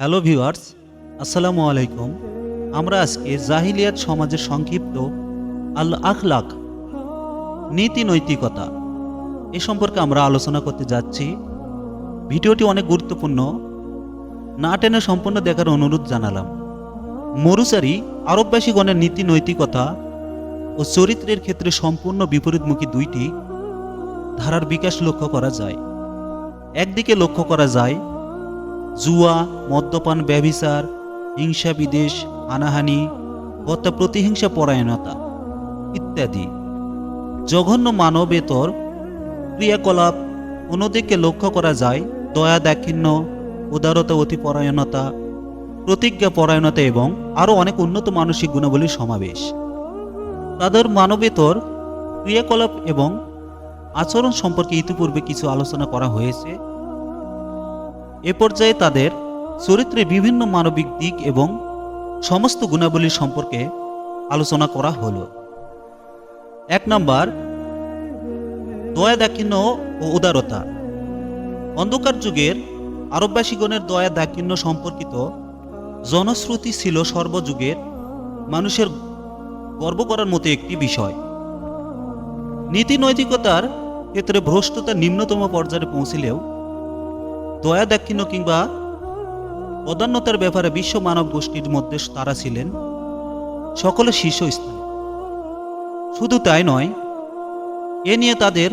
Hello viewers, আসসালামু আলাইকুম। আমরা আজকে জাহিলিয়াত সমাজের সংক্ষিপ্ত আল আখলাক, নীতি নৈতিকতা এ সম্পর্কে আমরা আলোচনা করতে যাচ্ছি। ভিডিওটি অনেক গুরুত্বপূর্ণ। না টেনে সম্পূর্ণ দেখার অনুরোধ জানালাম। মরুচারি আরববাসীগণের নীতি নৈতিকতা ও চরিত্রের ক্ষেত্রে সম্পূর্ণ বিপরীতমুখী দুইটি ধারার বিকাশ লক্ষ্য করা যায়। একদিকে লক্ষ্য করা যায় জুয়া, মদ্যপান, ব্যভিচার, হিংসা বিদেশ হানাহানি, হত্যা, প্রতিহিংসা, পরায়ণতা ইত্যাদি। জঘন্য মানবেতর ক্রিয়াকলাপ অন্যদিকে লক্ষ্য করা যায় দয়া, দাক্ষিণ্য, উদারতা অতিপরায়ণতা প্রতিজ্ঞা, পরায়ণতা এবং আরও অনেক উন্নত মানসিক গুণাবলীর সমাবেশ। তাদের মানবেতর ক্রিয়াকলাপ এবং আচরণ সম্পর্কে ইতিপূর্বে কিছু আলোচনা করা হয়েছে। এ পর্যায়ে তাদের চরিত্রে বিভিন্ন মানবিক দিক এবং সমস্ত গুণাবলী সম্পর্কে আলোচনা করা হলো। এক নম্বর দয়া দাক্ষিণ্য ও উদারতা। অন্ধকার যুগের আরববাসীগণের দয়া দাক্ষিণ্য সম্পর্কিত জনশ্রুতি ছিল সর্বযুগের মানুষের গর্ব করার মতো একটি বিষয়। নীতি নৈতিকতার ক্ষেত্রে ভ্রষ্টতা নিম্নতম পর্যায়ে পৌঁছিলেও দয়া দাক্ষিণ্য কিংবা পদান্যতার ব্যাপারে বিশ্ব মানব গোষ্ঠীর মধ্যে তারা ছিলেন সকলে শীর্ষস্থানে। শুধু তাই নয়, এ নিয়ে তাদের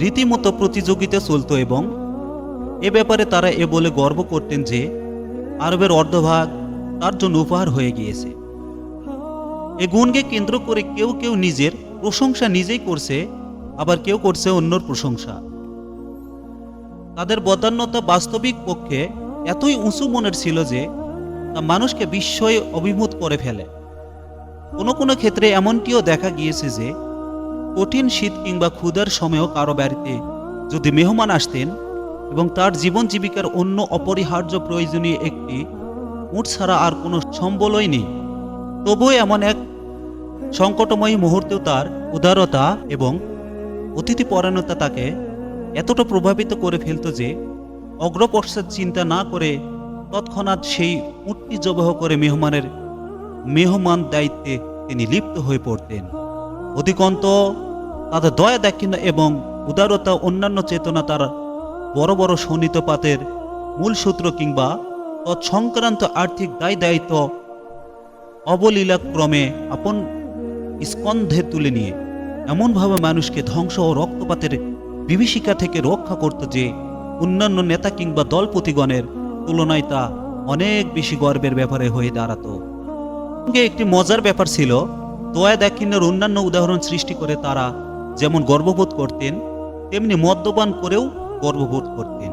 রীতিমতো প্রতিযোগিতা চলত এবং এ ব্যাপারে তারা এ বলে গর্ব করতেন যে আরবের অর্ধভাগ তার জন্য উপহার হয়ে গিয়েছে। এ গুণকে কেন্দ্র করে কেউ কেউ নিজের প্রশংসা নিজেই করছে, আবার কেউ করছে অন্যর প্রশংসা। তাদের বদান্যতা বাস্তবিক পক্ষে এতই উঁচু মনের ছিল যে তা মানুষকে বিস্ময়ে অভিভূত করে ফেলে। কোনো কোনো ক্ষেত্রে এমনটিও দেখা গিয়েছে যে কঠিন শীত কিংবা ক্ষুধার সময়ও কারও বাড়িতে যদি মেহমান আসতেন এবং তার জীবন জীবিকার অন্য অপরিহার্য প্রয়োজনীয় একটি উঠ ছাড়া আর কোনো সম্বলই নেই। তবুও এমন এক সংকটময়ী মুহূর্তেও তার উদারতা এবং অতিথিপরায়ণতা তাকে এতটা প্রভাবিত করে ফেলত যে অগ্রপশ্চাৎ চিন্তা না করে তৎক্ষণাৎ সেই উটটি জবহ করে মেহমানের মেহমান দায়িত্বে তিনি লিপ্ত হয়ে পড়তেন। অধিকন্ত তাদের দয়া দাক্ষিণ্য এবং উদারতা, অন্যান্য চেতনা তার বড় বড় শোণিতপাতের মূল সূত্র কিংবা তৎসংক্রান্ত আর্থিক দায় দায়িত্ব অবলীলাক্রমে আপন স্কন্ধে তুলে নিয়ে এমনভাবে মানুষকে ধ্বংস ও রক্তপাতের বিভীষিকা থেকে রক্ষা করত যে অন্যান্য নেতা কিংবা দলপতিগণের তুলনায় তা অনেক বেশি গর্বের ব্যাপারে হয়ে দাঁড়াতো। সঙ্গে একটি মজার ব্যাপার ছিল, দয়া দাক্ষিণ্যের অন্যান্য উদাহরণ সৃষ্টি করে তারা যেমন গর্ববোধ করতেন, তেমনি মদ্যপান করেও গর্ববোধ করতেন।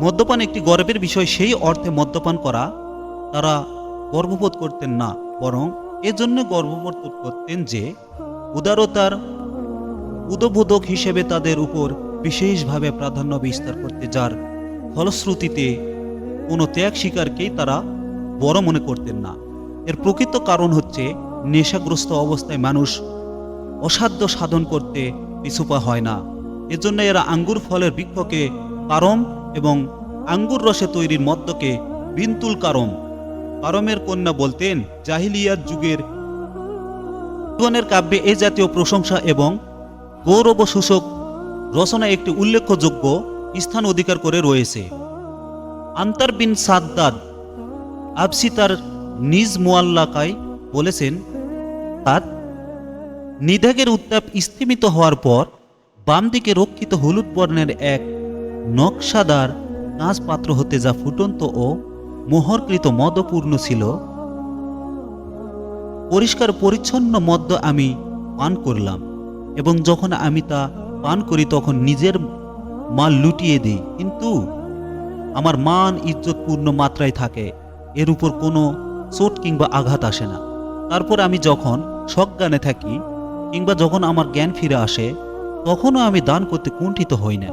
মদ্যপান একটি গর্বের বিষয়, সেই অর্থে মদ্যপান করা তারা গর্ববোধ করতেন না, বরং এজন্য গর্ববোধ করতেন যে উদারতার উদবোধক হিসেবে তাদের উপর বিশেষভাবে প্রাধান্য বিস্তার করতে যার ফলশ্রুতিতে কোনো ত্যাগ শিকারকেই তারা বড় মনে করতেন না। এর প্রকৃত কারণ হচ্ছে নেশাগ্রস্ত অবস্থায় মানুষ অসাধ্য সাধন করতে পিছুপা হয় না। এজন্য এরা আঙ্গুর ফলের বৃক্ষকে কারম এবং আঙ্গুর রসে তৈরির মদ্যকে বিন্তুল কারম। কারমের কন্যা বলতেন, জাহিলিয়ার যুগের জীবনের কাব্যে এ জাতীয় প্রশংসা এবং গৌরব সূচক রচনা একটি উল্লেখযোগ্য স্থান অধিকার করে রয়েছে। আন্তার বিন সাদ্দাদ আবসি তার নিজ মোয়াল্লাকায় বলেছেন আর নিধাগের উত্তাপ স্থিমিত হওয়ার পর বাম দিকে রক্ষিত হলুদ বর্ণের এক নকশাদার কাঁচ পাত্র হতে যা ফুটন্ত ও মোহরকৃত মদপূর্ণ ছিল। পরিষ্কার পরিচ্ছন্ন মদ্য আমি পান করলাম। এবং যখন আমি তা পান করি, তখন নিজের মাল লুটিয়ে দিই। কিন্তু আমার মান ইজ্জত পূর্ণ মাত্রায় থাকে। এর উপর কোনো চোট কিংবা আঘাত আসে না। তারপর আমি যখন সজ্ঞানে থাকি কিংবা যখন আমার জ্ঞান ফিরে আসে, তখনও আমি দান করতে কুণ্ঠিত হই না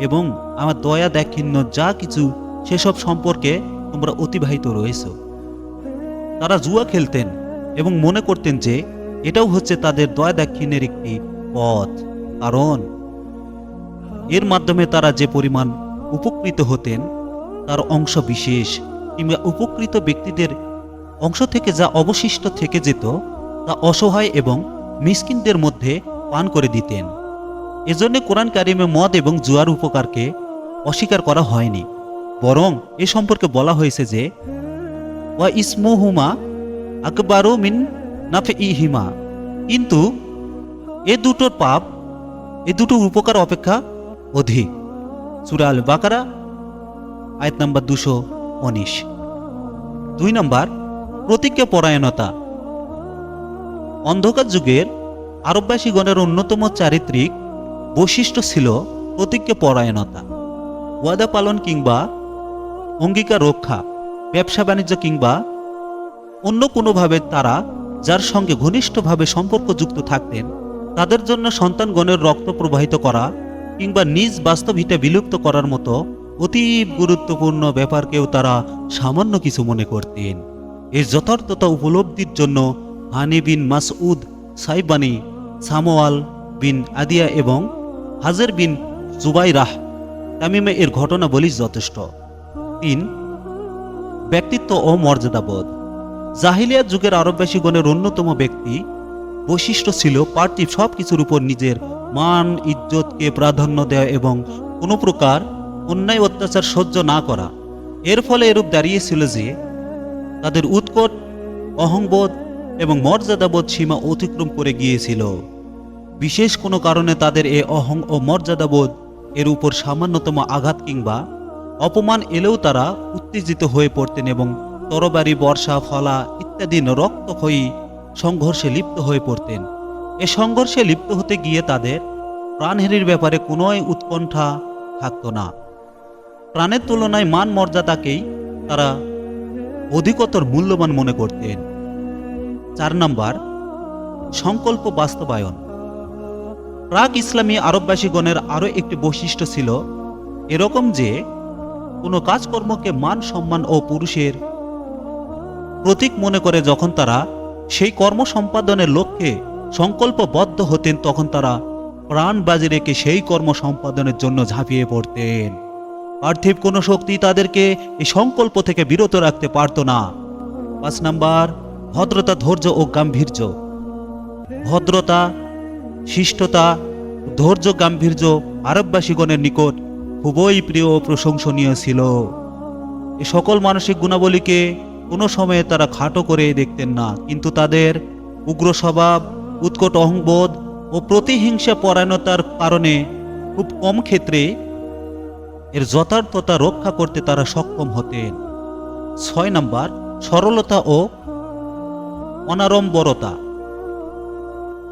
এবং আমার দয়া, দাক্ষিণ্য যা কিছু সেসব সম্পর্কে তোমরা অতিবাহিত রয়েছ। তারা জুয়া খেলতেন এবং মনে করতেন যে এটাও হচ্ছে তাদের দয়া, দাক্ষিণ্যের একটি পথ, কারণ এর মাধ্যমে তারা যে পরিমাণ উপকৃত হতেন, তার অংশ বিশেষ, কিংবা উপকৃত ব্যক্তিদের অংশ থেকে যা অবশিষ্ট থেকে যেত, তা অসহায় এবং মিসকিনদের মধ্যে পান করে দিতেন। এজন্য কোরআন কারিমে মদ এবং জুয়ার উপকারকে অস্বীকার করা হয়নি। বরং এ সম্পর্কে বলা হয়েছে যে, ওয়া ইসমুহুমা আকবারু মিন নাফে ইহিমা কিন্তু এ দুটোর পাপ, এ দুটো উপকার অপেক্ষা অধিক। সুরা আল বাকারা আয়াত নাম্বার দুশো উনিশ। দুই নম্বর প্রতিজ্ঞা পরায়ণতা। অন্ধকার যুগের আরববাসীগণের অন্যতম চারিত্রিক বৈশিষ্ট্য ছিল প্রতিজ্ঞা পরায়ণতা। ওয়াদা পালন কিংবা অঙ্গীকার রক্ষা, ব্যবসা বাণিজ্য কিংবা অন্য কোনোভাবে তারা যার সঙ্গে ঘনিষ্ঠভাবে সম্পর্কযুক্ত থাকতেন তাদের জন্য সন্তানগণের রক্ত প্রবাহিত করা কিংবা নিজ বাস্তবিটা বিলুপ্ত করার মতো অতীব গুরুত্বপূর্ণ ব্যাপারকেও তারা সামান্য কিছু মনে করতেন। এর যথার্থতা উপলব্ধির জন্য হানি বিন মাসউদ, সাইবানি, সামোয়াল বিন আদিয়া এবং হাজের বিন জুবাইরাহ তামিমে এর ঘটনা বলি যথেষ্ট। তিন, ব্যক্তিত্ব ও মর্যাদাবোধ। জাহিলিয়া যুগের আরববাসীগণের অন্যতম ব্যক্তি বৈশিষ্ট্য ছিল পার্থিব সব কিছুর উপর নিজের মান, ইজ্জতকে প্রাধান্য দেওয়া এবং কোনো প্রকার অন্যায় অত্যাচার সহ্য না করা। এর ফলে এরূপ দাঁড়িয়েছিল যে, তাদের উৎকট, অহংবোধ এবং মর্যাদাবোধ সীমা অতিক্রম করে গিয়েছিল। বিশেষ কোনো কারণে তাদের এ অহং ও মর্যাদাবোধ এর উপর সামান্যতম আঘাত কিংবা অপমান এলেও তারা উত্তেজিত হয়ে পড়তেন এবং তরবারি, বর্ষা, ফলা ইত্যাদি রক্তক্ষয়ী সংঘর্ষে লিপ্ত হয়ে পড়তেন। এ সংঘর্ষে লিপ্ত হতে গিয়ে তাদের প্রাণহানির ব্যাপারে কোনোই উৎকণ্ঠা থাকত না। প্রাণের তুলনায় মান মর্যাদাকেই তারা অধিকতর মূল্যবান মনে করতেন। চার নাম্বার, সংকল্প বাস্তবায়ন। প্রাক ইসলামী আরববাসীগণের আরও একটি বৈশিষ্ট্য ছিল এরকম যে, কোনো কাজকর্মকে মান সম্মান ও পুরুষের প্রতীক মনে করে যখন তারা সেই কর্ম সম্পাদনের লক্ষ্যে সংকল্পবদ্ধ হতেন তখন তারা প্রাণ বাজি রেখে সেই কর্ম সম্পাদনের জন্য ঝাঁপিয়ে পড়তেন। পার্থিব কোনো শক্তি তাদেরকে এই সংকল্প থেকে বিরত রাখতে পারত না। পাঁচ নাম্বার, ভদ্রতা, ধৈর্য ও গাম্ভীর্য। ভদ্রতা, শিষ্টতা ধৈর্য, গাম্ভীর্য আরববাসীগণের নিকট খুবই প্রিয় প্রশংসনীয় ছিল। এ সকল মানসিক গুণাবলীকে সময়ে তারা খাটো করে দেখতেন না, কিন্তু তাদের উগ্র স্বভাব উৎকট অহংবোধ ও প্রতিহিংসা পরায়ণতার কারণে খুব কম ক্ষেত্রে এর যথার্থতা রক্ষা করতে তারা সক্ষম হতেন। ছয় নাম্বার, সরলতা ও অনারম্বরতা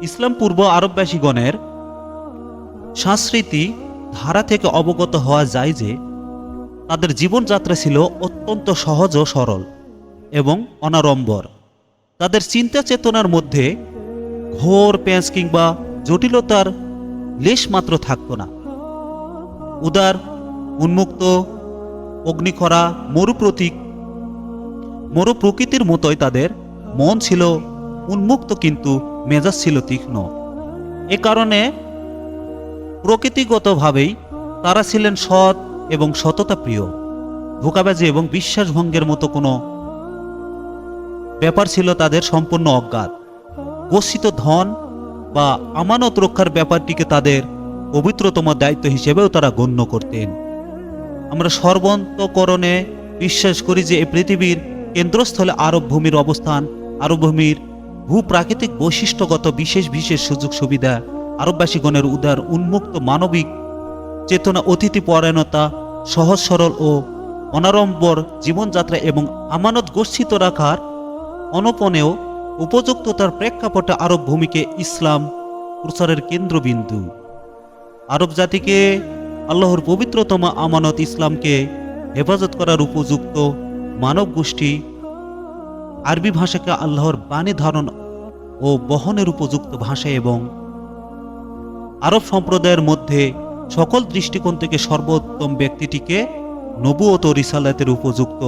ইসলাম পূর্ব আরববাসীগণের সংস্কৃতি ধারা থেকে অবগত হওয়া যায় যে, তাদের জীবনযাত্রা ছিল অত্যন্ত সহজ ও সরল। এবং অনাড়ম্বর। তাদের চিন্তা চেতনার মধ্যে ঘোর প্যাঁচ কিংবা জটিলতার লেশ মাত্র থাকত না। উদার, উন্মুক্ত, অগ্নিখরা, মরুপ্রতীক মরু প্রকৃতির মতোই তাদের মন ছিল উন্মুক্ত কিন্তু মেজাজ ছিল তীক্ষ্ণ। এ কারণে প্রকৃতিগতভাবেই তারা ছিলেন সৎ এবং সততা প্রিয় ধোকাবাজি এবং বিশ্বাসভঙ্গের মতো কোনো ব্যাপার ছিল তাদের সম্পূর্ণ অজ্ঞাত। গচ্ছিত ধন বা আমানত রক্ষার ব্যাপারটিকে তাদের পবিত্রতম দায়িত্ব হিসেবেও তারা গণ্য করতেন। আমরা সর্বন্তকরণে বিশ্বাস করি যে এই পৃথিবীর কেন্দ্রস্থলে আরব ভূমির অবস্থান আরব ভূমির ভূপ্রাকৃতিক বৈশিষ্ট্যগত বিশেষ বিশেষ সুযোগ সুবিধা, আরববাসীগণের উদার উন্মুক্ত মানবিক চেতনা, অতিথি পরায়ণতা, সহজ সরল ও অনারম্বর জীবনযাত্রা এবং আমানত গচ্ছিত রাখার অনপনেও উপযুক্ততার প্রেক্ষাপটে আরব ভূমিকে ইসলাম প্রচারের কেন্দ্রবিন্দু। আরব জাতিকে আল্লাহর পবিত্রতম আমানত ইসলামকে হেফাজত করার উপযুক্ত মানব গোষ্ঠী আরবি ভাষাকে আল্লাহর বাণী ধারণ ও বহনের উপযুক্ত ভাষা এবং আরব সম্প্রদায়ের মধ্যে সকল দৃষ্টিকোণ থেকে সর্বোত্তম ব্যক্তিটিকে নবুয়ত ও রিসালাতের উপযুক্ত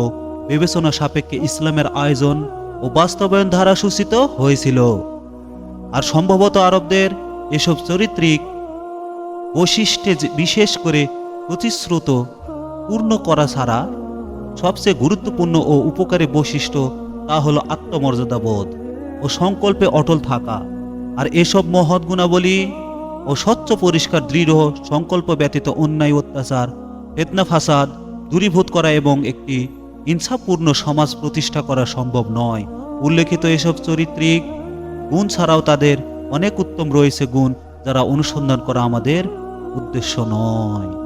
বিবেচনা সাপেক্ষে ইসলামের আয়োজন ও বাস্তবায়ন ধারা সূচিত হয়েছিল। আর সম্ভবত আরবদের এসব চরিত্রিক বৈশিষ্ট্যে বিশেষ করে প্রতিশ্রুত পূর্ণ করা ছাড়া সবচেয়ে গুরুত্বপূর্ণ ও উপকারী বৈশিষ্ট্য তা হলো আত্মমর্যাদাবোধ ও সংকল্পে অটল থাকা। আর এসব মহৎ গুণাবলী ও স্বচ্ছ পরিষ্কার দৃঢ় সংকল্প ব্যতীত অন্যায় অত্যাচার, ফেতনা ফাসাদ দূরীভূত করা এবং একটি ইনসাফপূর্ণ সমাজ প্রতিষ্ঠা করা সম্ভব নয়। উল্লেখিত এসব চরিত্রিক গুণ ছাড়াও তাদের অনেক উত্তম রয়েছে গুণ যারা অনুসন্ধান করা আমাদের উদ্দেশ্য নয়।